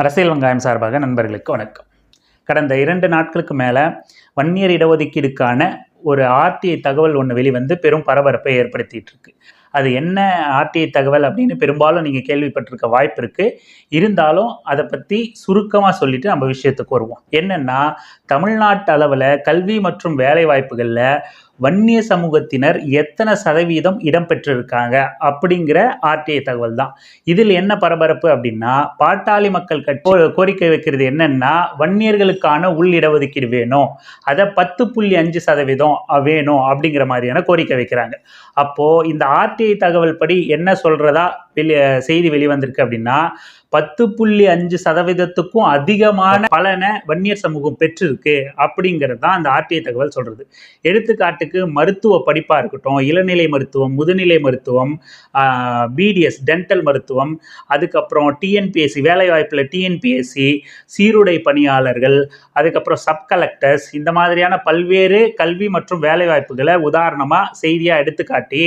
அரசியல் வெங்காயம் சார்பாக நண்பர்களுக்கு வணக்கம். கடந்த இரண்டு நாட்களுக்கு மேலே வன்னியர் இடஒதுக்கீடுக்கான ஒரு ஆர்டிஐ தகவல் ஒன்று வெளிவந்து பெரும் பரபரப்பை ஏற்படுத்திட்டு இருக்கு. அது என்ன ஆர்டிஐ தகவல் அப்படின்னு பெரும்பாலும் நீங்கள் கேள்விப்பட்டிருக்க வாய்ப்பு இருக்குது இருந்தாலும் அதை பற்றி சுருக்கமாக சொல்லிட்டு நம்ம விஷயத்துக்கு வருவோம். என்னென்னா தமிழ்நாட்டு அளவில் கல்வி மற்றும் வேலை வாய்ப்புகளில் வன்னிய சமூகத்தினர் எத்தனை சதவீதம் இடம்பெற்றிருக்காங்க அப்படிங்கிற ஆர்டிஐ தகவல் தான் இதில் என்ன பரபரப்பு அப்படின்னா பாட்டாளி மக்கள் கட்சி கோரிக்கை வைக்கிறது என்னன்னா வன்னியர்களுக்கான உள் இடஒதுக்கீடு வேணும். அதை பத்து புள்ளி அஞ்சு சதவீதம் வேணும் அப்படிங்கிற மாதிரியான கோரிக்கை வைக்கிறாங்க. அப்போது இந்த ஆர்டிஐ தகவல் படி என்ன சொல்கிறதா செய்தி வெளிவந்திருக்கு அப்படின்னா பத்து புள்ளி அஞ்சு சதவீதத்துக்கும் அதிகமான பலனை வன்னியர் சமூகம் பெற்றிருக்கு அப்படிங்கிறது தான் அந்த ஆர்டிஐ தகவல் சொல்கிறது எடுத்துக்காட்டுக்கு மருத்துவ படிப்பாக இருக்கட்டும் இளநிலை மருத்துவம் முதுநிலை மருத்துவம் பிடிஎஸ் டென்டல் மருத்துவம் அதுக்கப்புறம் டிஎன்பிஎஸ்சி வேலைவாய்ப்பில் டிஎன்பிஎஸ்சி சீருடை பணியாளர்கள் அதுக்கப்புறம் சப் கலெக்டர்ஸ் இந்த மாதிரியான பல்வேறு கல்வி மற்றும் வேலைவாய்ப்புகளை உதாரணமாக செய்தியாக எடுத்துக்காட்டி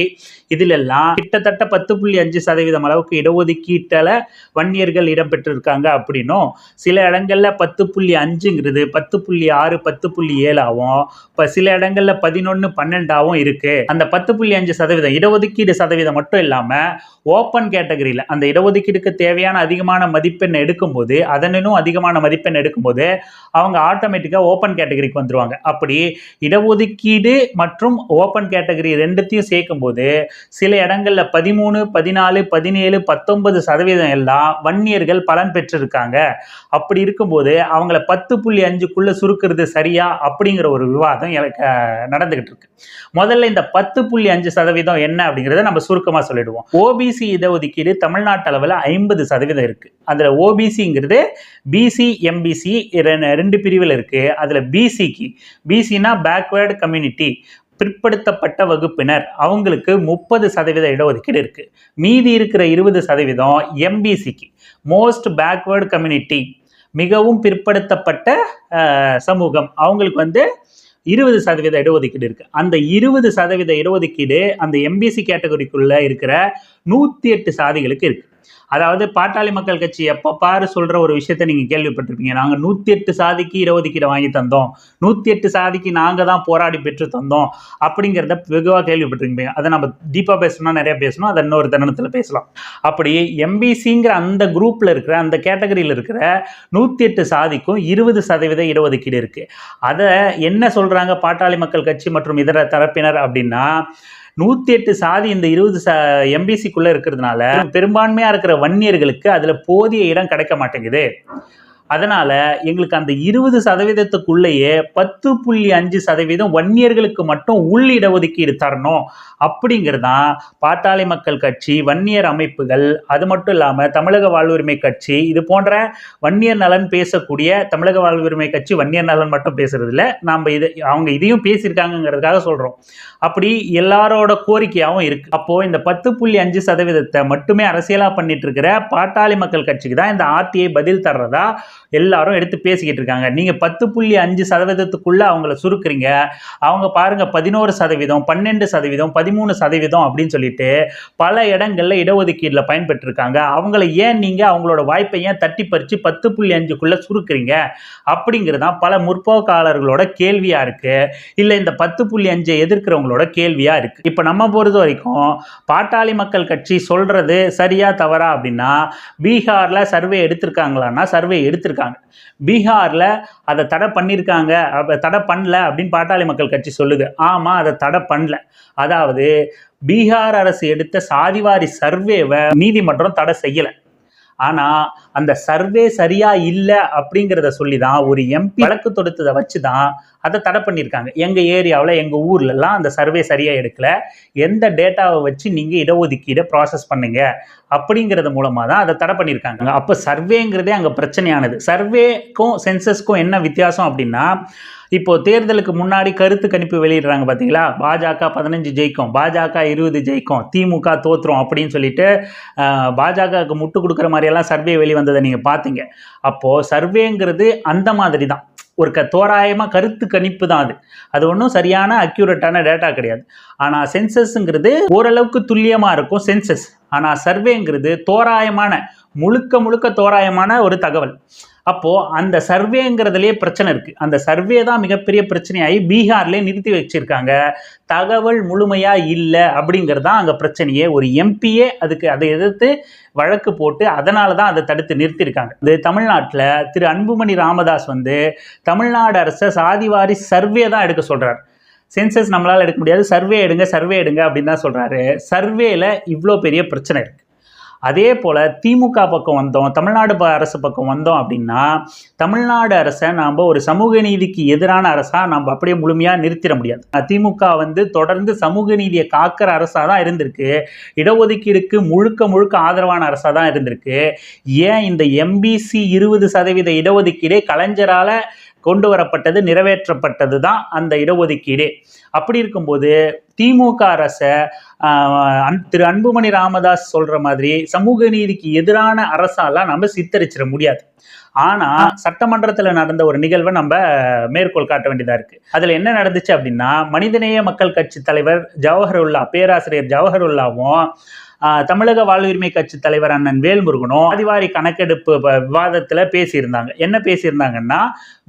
இதிலெல்லாம் கிட்டத்தட்ட பத்து புள்ளி அஞ்சு சதவீதம் அளவுக்கு இடஒதுக்கீட்டில் வன்னியர்கள் இடம்பெற்றிருக்காங்க அப்படின்னும் சில இடங்களில் பத்து புள்ளி அஞ்சுங்கிறது பத்து புள்ளி ஆறு பத்து புள்ளி ஏழாவும் இப்போ சில இடங்களில் பதினொன்று பன்னெண்டாவும் இருக்கு. அந்த பத்து புள்ளி அஞ்சு சதவீதம் இடஒதுக்கீடு சதவீதம் மட்டும் இல்லாமல் ஓப்பன் கேட்டகரியில் அந்த இடஒதுக்கீடுக்கு தேவையான அதிகமான மதிப்பெண் எடுக்கும்போது அதனும் அதிகமான மதிப்பெண் எடுக்கும்போது அவங்க ஆட்டோமேட்டிக்காக ஓப்பன் கேட்டகரிக்கு வந்துருவாங்க. அப்படி இடஒதுக்கீடு மற்றும் ஓப்பன் கேட்டகரி ரெண்டுத்தையும் சேர்க்கும்போது சில இடங்களில் பதிமூணு பதினாலு பதினேழு பத்தொன்பது சதவீதம் எல்லாம் வன்னியர்கள் பலன் பெற்றிருக்காங்க. அப்படி இருக்கும்போது அவங்கள பத்து புள்ளி அஞ்சுக்குள்ளே சுருக்கிறது சரியா அப்படிங்கிற ஒரு விவாதம் எனக்கு நடந்துகிட்டு இருக்கு. முதல்ல இந்த பத்து புள்ளி அஞ்சு சதவீதம் என்ன அப்படிங்கிறத நம்ம சுருக்கமாக சொல்லிடுவோம். ஓபிசி இடஒதுக்கீடு தமிழ்நாட்டு அளவில் ஐம்பது சதவீதம் இருக்குது அதில் ஓபிசிங்கிறது பிசி எம்பிசி ரெண்டு பிரிவில் இருக்குது அதில் பிசிக்கு பிசினா பேக்வேர்டு கம்யூனிட்டி பிற்படுத்தப்பட்ட வகுப்பினர். அவங்களுக்கு முப்பது சதவீத இடஒதுக்கீடு இருக்குது மீதி இருக்கிற இருபது சதவீதம் எம்பிசிக்கு மோஸ்ட் பேக்வேர்டு கம்யூனிட்டி மிகவும் பிற்படுத்தப்பட்ட சமூகம். அவங்களுக்கு வந்து இருபது சதவீத இடஒதுக்கீடு இருக்கு. அந்த இருபது சதவீத இடஒதுக்கீடு அந்த எம்பிசி கேட்டகரிக்குள்ள இருக்கிற நூத்தி எட்டு சாதிகளுக்கு இருக்கு. அதாவது பாட்டாளி மக்கள் கட்சி எப்போ பாரு சொல்கிற ஒரு விஷயத்த நீங்கள் கேள்விப்பட்டிருப்பீங்க. நாங்கள் நூற்றி எட்டு சாதிக்கு இடஒதுக்கீடு வாங்கி தந்தோம். நூற்றி எட்டு சாதிக்கு நாங்கள் தான் போராடி பெற்று தந்தோம் அப்படிங்கிறத வெகுவாக கேள்விப்பட்டிருப்பீங்க. அதை நம்ம தீபா பேசணும்னா நிறைய பேசணும். அதை இன்னொரு தருணத்தில் பேசலாம். அப்படி எம்பிசிங்கிற அந்த குரூப்பில் இருக்கிற அந்த கேட்டகரியில் இருக்கிற நூற்றி எட்டு சாதிக்கும் இருபது சதவீத இடஒதுக்கீடு இருக்குது அதை என்ன சொல்கிறாங்க பாட்டாளி மக்கள் கட்சி மற்றும் இதர தரப்பினர் அப்படின்னா நூத்தி எட்டு சாதி இந்த இருபது ச எம்பிசிக்குள்ள இருக்கிறதுனால பெரும்பான்மையா இருக்கிற வன்னியர்களுக்கு அதுல போதிய இடம் கிடைக்க மாட்டேங்குது. அதனால எங்களுக்கு அந்த இருபது சதவீதத்துக்குள்ளேயே பத்து புள்ளி அஞ்சு சதவீதம் வன்னியர்களுக்கு மட்டும் உள் இடஒதுக்கீடு தரணும். அப்படிங்கிறது தான் பாட்டாளி மக்கள் கட்சி வன்னியர் அமைப்புகள் அது மட்டும் இல்லாமல் தமிழக வாழ்வுரிமை கட்சி இது போன்ற வன்னியர் நலன் பேசக்கூடிய தமிழக வாழ்வுரிமை கட்சி வன்னியர் நலன் மட்டும் பேசுறது இல்லை நாம் இது அவங்க இதையும் பேசியிருக்காங்கங்கிறதுக்காக சொல்கிறோம் அப்படி எல்லாரோட கோரிக்கையாகவும் இருக்குது அப்போது இந்த பத்து புள்ளி அஞ்சு சதவீதத்தை மட்டுமே அரசியலாக பண்ணிட்டு இருக்கிற பாட்டாளி மக்கள் கட்சிக்கு தான் இந்த ஆர்டிஐ பதில் தர்றதா எல்லாரும் எடுத்து பேசிக்கிட்டு இருக்காங்க. நீங்க பத்து புள்ளி அஞ்சு சதவீதத்துக்குள்ள அவங்கள சுருக்குறீங்க. அவங்க பாருங்க பதினோரு சதவீதம் பன்னெண்டு சதவீதம் பதிமூணு சதவீதம் அப்படின்னு சொல்லிட்டு பல இடங்கள்ல இடஒதுக்கீடுல பயன்பெற்றிருக்காங்க. அவங்கள ஏன் நீங்க அவங்களோட வாய்ப்பை ஏன் தட்டி பறிச்சு பத்து புள்ளி அஞ்சுக்குள்ள சுருக்குறீங்க? அப்படிங்கிறது தான் பல முற்போக்காளர்களோட கேள்வியா இருக்கு. இல்ல இந்த பத்து புள்ளி அஞ்சை எதிர்க்கிறவங்களோட கேள்வியா இருக்கு. இப்ப நம்ம பொறுத்த வரைக்கும் பாட்டாளி மக்கள் கட்சி சொல்றது சரியா தவறா அப்படின்னா பீகார்ல சர்வே எடுத்திருக்காங்களான்னா சர்வே எடுத்திருக்காங்க பீகாரில் அதை தடை பண்ணியிருக்காங்க தடை பண்ணல அப்படின்னு பாட்டாளி மக்கள் கட்சி சொல்லுது. ஆமா அதை தடை பண்ணல. அதாவது பீகார் அரசு எடுத்த சாதிவாரி சர்வேவை நீதிமன்றம் தடை செய்யல. ஆனால் அந்த சர்வே சரியாக இல்லை அப்படிங்கிறத சொல்லி தான் ஒரு எம்பி வழக்கு தொடுத்ததை வச்சு தான் அதை தடை பண்ணியிருக்காங்க. எங்கள் ஏரியாவில் எங்கள் ஊர்லலாம் அந்த சர்வே சரியாக எடுக்கல. எந்த டேட்டாவை வச்சு நீங்கள் இடஒதுக்கீடை ப்ராசஸ் பண்ணுங்க அப்படிங்கிறது மூலமாக தான் அதை தடை பண்ணியிருக்காங்க. அப்போ சர்வேங்கிறதே அங்கே பிரச்சனையானது. சர்வேக்கும் சென்சஸ்க்கும் என்ன வித்தியாசம் அப்படின்னா இப்போ தேர்தலுக்கு முன்னாடி கருத்து கணிப்பு வெளியிடுறாங்க பார்த்தீங்களா பாஜக பதினஞ்சு ஜெயிக்கும் பாஜக இருபது ஜெயிக்கும் திமுக தோத்துரும் அப்படின்னு சொல்லிட்டு பாஜகவுக்கு முட்டு கொடுக்குற மாதிரியெல்லாம் சர்வே வெளிவந்ததை நீங்கள் பார்த்தீங்க. அப்போது சர்வேங்கிறது அந்த மாதிரி தான் ஒரு க தோராயமாக கருத்து கணிப்பு தான் அது. அது ஒன்றும் சரியான அக்யூரேட்டான டேட்டா கிடையாது. ஆனால் சென்சஸ்ங்கிறது ஓரளவுக்கு துல்லியமாக இருக்கும் சென்சஸ். ஆனால் சர்வேங்கிறது தோராயமான முழுக்க முழுக்க தோராயமான ஒரு தகவல். அப்போது அந்த சர்வேங்கிறதுலே பிரச்சனை இருக்குது அந்த சர்வே தான் மிகப்பெரிய பிரச்சனையாகி பீகார்லேயே நிறுத்தி வச்சுருக்காங்க. தகவல் முழுமையாக இல்லை அப்படிங்கிறது தான் அங்கே பிரச்சனையே. ஒரு எம்பியே அதுக்கு அதை எதிர்த்து வழக்கு போட்டு அதனால தான் அதை தடுத்து நிறுத்தியிருக்காங்க இது தமிழ்நாட்டில் திரு அன்புமணி ராமதாஸ் வந்து தமிழ்நாடு அரசை சாதிவாரி சர்வே தான் எடுக்க சொல்கிறார் சென்சஸ் நம்மளால் எடுக்க முடியாது. சர்வே எடுங்க சர்வே எடுங்க அப்படின்னு தான் சொல்கிறாரு சர்வேல இவ்வளோ பெரிய பிரச்சனை இருக்குது அதே போல் திமுக பக்கம் வந்தோம் தமிழ்நாடு ப- அரசு பக்கம் வந்தோம் அப்படின்னா தமிழ்நாடு அரசை நாம் ஒரு சமூக நீதிக்கு எதிரான அரசாக நம்ம அப்படியே முழுமையாக நிறுத்திட முடியாது. திமுக வந்து தொடர்ந்து சமூக நீதியை காக்கிற அரசாக தான் இருந்திருக்கு. இடஒதுக்கீடுக்கு முழுக்க முழுக்க ஆதரவான அரசாக தான் இருந்திருக்கு. ஏன் இந்த எம்பிசி இருபது சதவீத இடஒதுக்கீடே கலைஞரால் கொண்டு வரப்பட்டது நிறைவேற்றப்பட்டது தான் அந்த இடஒதுக்கீடே. அப்படி இருக்கும்போது திமுக அரசை அன்- திரு அன்புமணி ராமதாஸ் சொல்ற மாதிரி சமூக நீதிக்கு எதிரான அரசாலாம் நம்ம சித்தரிச்சிட முடியாது. ஆனா சட்டமன்றத்தில் நடந்த ஒரு நிகழ்வை நம்ம மேற்கோள் காட்ட வேண்டியதா இருக்கு. அதுல என்ன நடந்துச்சு அப்படின்னா மனிதநேய மக்கள் கட்சி தலைவர் ஜவஹருல்லா பேராசிரியர் ஜவஹருல்லாவும் தமிழக வாழ்வுரிமை கட்சி தலைவர் அண்ணன் வேல்முருகனும் ஆதிவாரி கணக்கெடுப்பு வ- பேசியிருந்தாங்க. என்ன பேசியிருந்தாங்கன்னா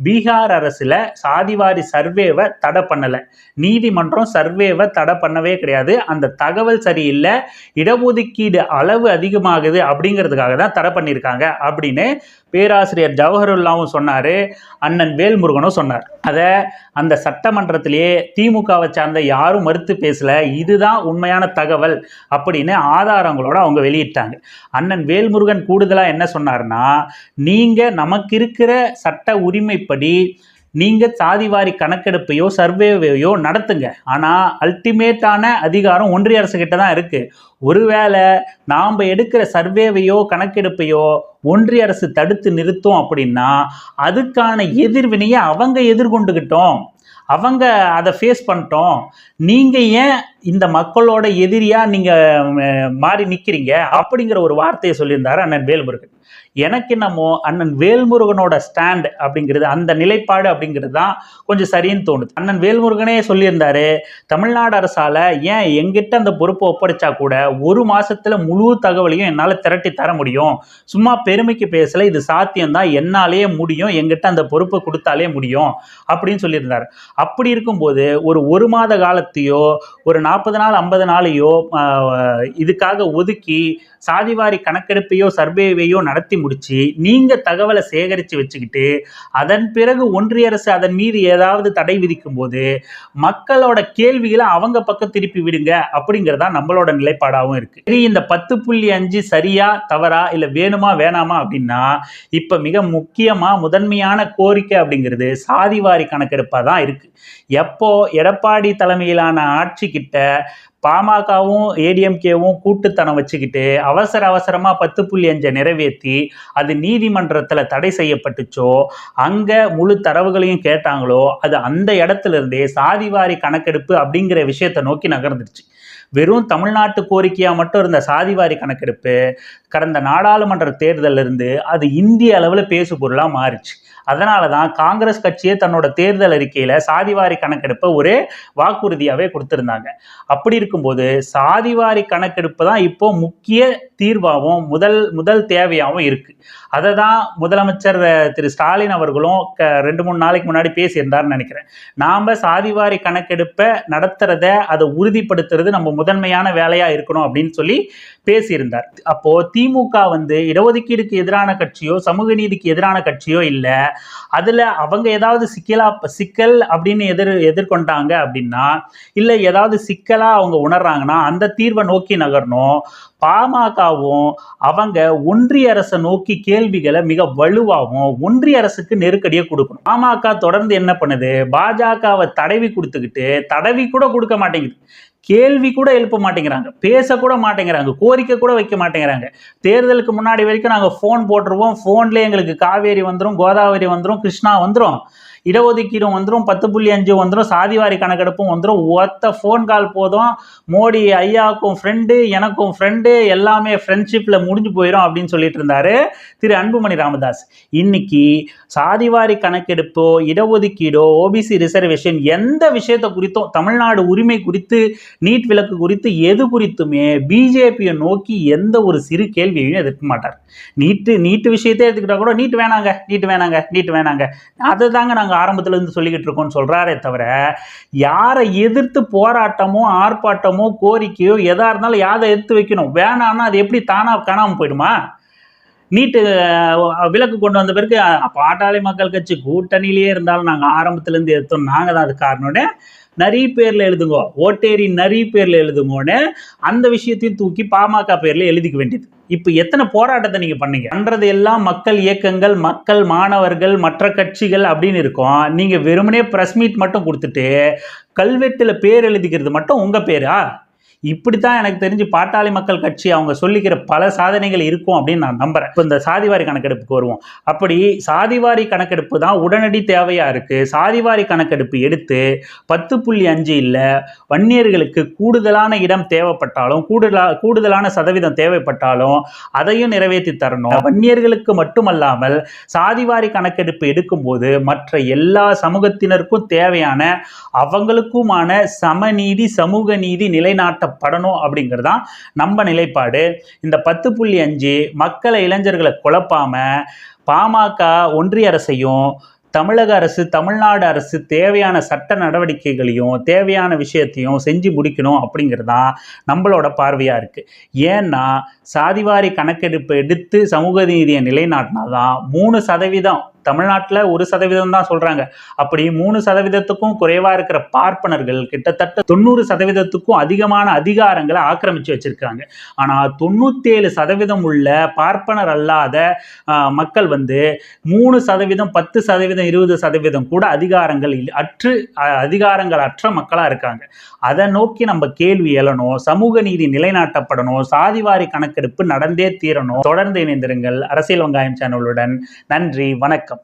பீகார் அரசில் சாதிவாரி சர்வேவை தடை பண்ணலை. நீதிமன்றம் சர்வேவை தடை பண்ணவே கிடையாது. அந்த தகவல் சரியில்லை. இடஒதுக்கீடு அளவு அதிகமாகுது அப்படிங்கிறதுக்காக தான் தடை பண்ணியிருக்காங்க அப்படின்னு பேராசிரியர் ஜவஹருல்லாவும் சொன்னார். அண்ணன் வேல்முருகனும் சொன்னார். அதை அந்த சட்டமன்றத்திலேயே திமுகவை சார்ந்த யாரும் மறுத்து பேசலை. இதுதான் உண்மையான தகவல் அப்படின்னு ஆதாரங்களோட அவங்க வெளியிட்டாங்க. அண்ணன் வேல்முருகன் கூடுதலாக என்ன சொன்னார்னா நீங்கள் நமக்கு இருக்கிற சட்ட உரிமைப்படி நீங்கள் சாதிவாரி கணக்கெடுப்பையோ சர்வேவையோ நடத்துங்க. ஆனால் அல்டிமேட்டான அதிகாரம் ஒன்றிய அரசு கிட்ட தான் இருக்குது ஒருவேளை நாம் எடுக்கிற சர்வேவையோ கணக்கெடுப்பையோ ஒன்றிய அரசு தடுத்து நிறுத்தும் அப்படின்னா அதுக்கான எதிர்வினையை அவங்க எதிர்கொண்டுக்கிட்டோம் அவங்க அதை ஃபேஸ் பண்ணிட்டோம். நீங்கள் ஏன் இந்த மக்களோட எதிரியாக நீங்கள் மாறி நிற்கிறீங்க அப்படிங்கிற ஒரு வார்த்தையை சொல்லியிருந்தாரு அண்ணன் வேல்முருகன். எனக்கு என்னமோ அண்ணன் வேல்முருகனோட ஸ்டாண்ட் அப்படிங்கிறது அந்த நிலைப்பாடு அப்படிங்கிறது தான் கொஞ்சம் சரின்னு தோணுது. அண்ணன் வேல்முருகனே சொல்லியிருந்தாரு தமிழ்நாடு அரசால ஏன் எங்கிட்ட அந்த பொறுப்பை ஒப்படைச்சா கூட ஒரு மாசத்துல முழு தகவலையும் என்னால் திரட்டி தர முடியும்? சும்மா பெருமைக்கு பேசல இது சாத்தியம்தான் என்னாலேயே முடியும் எங்கிட்ட அந்த பொறுப்பை கொடுத்தாலே முடியும் அப்படின்னு சொல்லியிருந்தார். அப்படி இருக்கும்போது ஒரு ஒரு மாத காலத்தையோ ஒரு நாற்பது நாள் ஐம்பது நாளையோ இதுக்காக ஒதுக்கி சாதிவாரி கணக்கெடுப்பையோ சர்வேவையோ நடத்தி முடிச்சு நீங்க தகவலை சேகரித்து வச்சுக்கிட்டு அதன் பிறகு ஒன்றிய அரசு அதன் மீது ஏதாவது தடை விதிக்கும் போது மக்களோட கேள்விகளை அவங்க பக்கம் திருப்பி விடுங்க அப்படிங்கிறதா நம்மளோட நிலைப்பாடாகவும் இருக்கு. சரி இந்த பத்து புள்ளி அஞ்சு சரியா தவறா இல்லை வேணுமா வேணாமா அப்படின்னா இப்போ மிக முக்கியமாக முதன்மையான கோரிக்கை அப்படிங்கிறது சாதிவாரி கணக்கெடுப்பாக தான் இருக்கு. எப்போ எடப்பாடி தலைமையிலான ஆட்சி கிட்ட பாமகவும் ஏடிஎம்கேவும் கூட்டுத்தனம் வச்சுக்கிட்டு அவசர அவசரமாக பத்து புள்ளி அஞ்சை நிறைவேற்றி அது நீதிமன்றத்தில் தடை செய்யப்பட்டுச்சோ அங்கே முழு தரவுகளையும் கேட்டாங்களோ அது அந்த இடத்துல இருந்தே சாதிவாரி கணக்கெடுப்பு அப்படிங்கிற விஷயத்தை நோக்கி நகர்ந்துருச்சு வெறும் தமிழ்நாட்டு கோரிக்கையாக மட்டும் இருந்த சாதிவாரி கணக்கெடுப்பு கடந்த நாடாளுமன்ற தேர்தலிருந்து அது இந்திய அளவில் பேசு பொருளாக மாறிச்சு. அதனால தான் காங்கிரஸ் கட்சியே தன்னோட தேர்தல் அறிக்கையில் சாதிவாரி கணக்கெடுப்பை ஒரு வாக்குறுதியாகவே கொடுத்துருந்தாங்க. அப்படி இருக்கும்போது சாதிவாரி கணக்கெடுப்பு தான் இப்போ முக்கிய தீர்வாகவும் முதல் முதல் தேவையாகவும் இருக்கு. அதை தான் முதலமைச்சர் திரு ஸ்டாலின் அவர்களும் க ரெண்டு மூணு நாளைக்கு முன்னாடி பேசியிருந்தார்னு நினைக்கிறேன். நாம் சாதிவாரி கணக்கெடுப்பை நடத்துகிறத அதை உறுதிப்படுத்துறது நம்ம முதன்மையான வேலையாக இருக்கணும் அப்படின்னு சொல்லி பேசியிருந்தார். அப்போ திமுக வந்து இடஒதுக்கீடுக்கு எதிரான கட்சியோ சமூக நீதிக்கு எதிரான கட்சியோ இல்லை. அதில் அவங்க ஏதாவது சிக்கலா சிக்கல் அப்படின்னு எதிர் எதிர்கொண்டாங்க அப்படின்னா இல்லை ஏதாவது சிக்கலாக அவங்க உணர்றாங்கன்னா அந்த தீர்வை நோக்கி நகரணும். பாமகவும் அவங்க ஒன்றிய அரசை நோக்கி கேள்விகளை மிக வலுவாகவும் ஒன்றிய அரசுக்கு நெருக்கடியை கொடுக்கணும். பாமக தொடர்ந்து என்ன பண்ணுது? பாஜகவை தடவி கொடுத்துக்கிட்டு தடவி கூட கொடுக்க மாட்டேங்குது. கேள்வி கூட எழுப்ப மாட்டேங்கிறாங்க. பேசக்கூட மாட்டேங்கிறாங்க. கோரிக்கை கூட வைக்க மாட்டேங்கிறாங்க. தேர்தலுக்கு முன்னாடி வரைக்கும் நாங்கள் ஃபோன் போட்டுருவோம். ஃபோன்லேயே எங்களுக்கு காவேரி வந்துடும் கோதாவரி வந்துடும் கிருஷ்ணா வந்துடும் இடஒதுக்கீடும் வந்துடும் பத்து புள்ளி அஞ்சு வந்துடும் சாதிவாரி கணக்கெடுப்பும் வந்துடும் ஒத்த ஃபோன் கால் போதும். மோடி ஐயாவுக்கும் ஃப்ரெண்டு எனக்கும் ஃப்ரெண்டு எல்லாமே ஃப்ரெண்ட்ஷிப்பில் முடிஞ்சு போயிடும் அப்படின்னு சொல்லிட்டு இருந்தார் திரு அன்புமணி ராமதாஸ். இன்னைக்கு சாதிவாரி கணக்கெடுப்போ இடஒதுக்கீடோ ஓபிசி ரிசர்வேஷன் எந்த விஷயத்தை குறித்தும் தமிழ்நாடு உரிமை குறித்து நீட் விலக்கு குறித்து எது குறித்துமே பிஜேபியை நோக்கி எந்த ஒரு சிறு கேள்வியையும் எதிர்க்க மாட்டார். நீட்டு நீட்டு விஷயத்தை எடுத்துக்கிட்டா கூட நீட் வேணாங்க நீட் வேணாங்க நீட் வேணாங்க. அதை தாங்க நாங்கள் ஆரம்பத்துல இருந்து சொல்லிக்கிட்டு இருக்கோம்னு சொல்றாரே தவிர யாரை எதிர்த்து போராட்டமோ ஆர்ப்பாட்டமோ கோரிக்கையோ எதாக இருந்தாலும் யாரை எடுத்து வைக்கணும்? வேணான்னா அது எப்படி தானாக காணாமல் போயிடுமா? நீட்டு விலக்கு கொண்டு வந்த பிறகு பாட்டாளி மக்கள் கட்சி கூட்டணியிலேயே இருந்தாலும் நாங்கள் ஆரம்பத்துலேருந்து எடுத்தோம். நாங்கள் தான் அது காரணம்னு நிறைய பேரில் எழுதுங்கோ ஓட்டேரி நிறைய பேரில் எழுதுங்கோன்னு அந்த விஷயத்தையும் தூக்கி பாமக பேரில் எழுதிக்க வேண்டியது. இப்போ எத்தனை போராட்டத்தை நீங்கள் பண்ணீங்க? பண்ணுறது எல்லாம் மக்கள் இயக்கங்கள் மக்கள் மாணவர்கள் மற்ற கட்சிகள் அப்படின்னு இருக்கும். நீங்கள் வெறுமனே ப்ரெஸ் மீட் மட்டும் கொடுத்துட்டு கல்வெட்டில் பேர் எழுதிக்கிறது மட்டும் உங்கள் பேரா? இப்படித்தான் எனக்கு தெரிஞ்சு பாட்டாளி மக்கள் கட்சி அவங்க சொல்லிக்கிற பல சாதனைகள் இருக்கும் அப்படின்னு நான் நம்புறேன். இப்போ இந்த சாதிவாரி கணக்கெடுப்புக்கு வருவோம். அப்படி சாதிவாரி கணக்கெடுப்பு தான் உடனடி தேவையா இருக்கு. சாதிவாரி கணக்கெடுப்பு எடுத்து பத்து புள்ளி அஞ்சு இல்லை வன்னியர்களுக்கு கூடுதலான இடம் தேவைப்பட்டாலும் கூடுதலா கூடுதலான சதவீதம் தேவைப்பட்டாலும் அதையும் நிறைவேற்றி தரணும். வன்னியர்களுக்கு மட்டுமல்லாமல் சாதிவாரி கணக்கெடுப்பு எடுக்கும்போது மற்ற எல்லா சமூகத்தினருக்கும் தேவையான அவங்களுக்குமான சமநீதி சமூக நீதி படணும் அப்படிங்கிறது தான் நம்ம நிலைப்பாடு. இந்த பத்து புள்ளி அஞ்சு மக்களை இளைஞர்களை குழப்பாம பாமக ஒன்றிய அரசையும் தமிழக அரசு தமிழ்நாடு அரசு தேவையான சட்ட நடவடிக்கைகளையும் தேவையான விஷயத்தையும் செஞ்சு முடிக்கணும் அப்படிங்கிறது தான் நம்மளோட பார்வையாக இருக்குது ஏன்னா சாதிவாரி கணக்கெடுப்பு எடுத்து சமூக நீதியை நிலைநாட்டினா தான் மூணு சதவீதம் தமிழ்நாட்டில் ஒரு சதவீதம் தான் சொல்கிறாங்க அப்படி மூணு சதவீதத்துக்கும் குறைவாக இருக்கிற பார்ப்பனர்கள் கிட்டத்தட்ட தொண்ணூறு சதவீதத்துக்கும் அதிகமான அதிகாரங்களை ஆக்கிரமித்து வச்சுருக்காங்க. ஆனால் தொண்ணூற்றேழு சதவீதம் உள்ள பார்ப்பனர் அல்லாத மக்கள் வந்து மூணு சதவீதம் பத்து சதவீதம் இருபது சதவீதம் கூட அதிகாரங்கள் அற்று அதிகாரங்கள் அற்ற மக்களாக இருக்காங்க. அதை நோக்கி நம்ம கேள்வி எழணும் சமூக நீதி நிலைநாட்டப்படணும் சாதிவாரி கணக்கெடுப்பு நடந்தே தீரணும். தொடர்ந்து இணைந்திருங்கள் அரசியல் வெங்காயம் சேனலுடன். நன்றி வணக்கம்.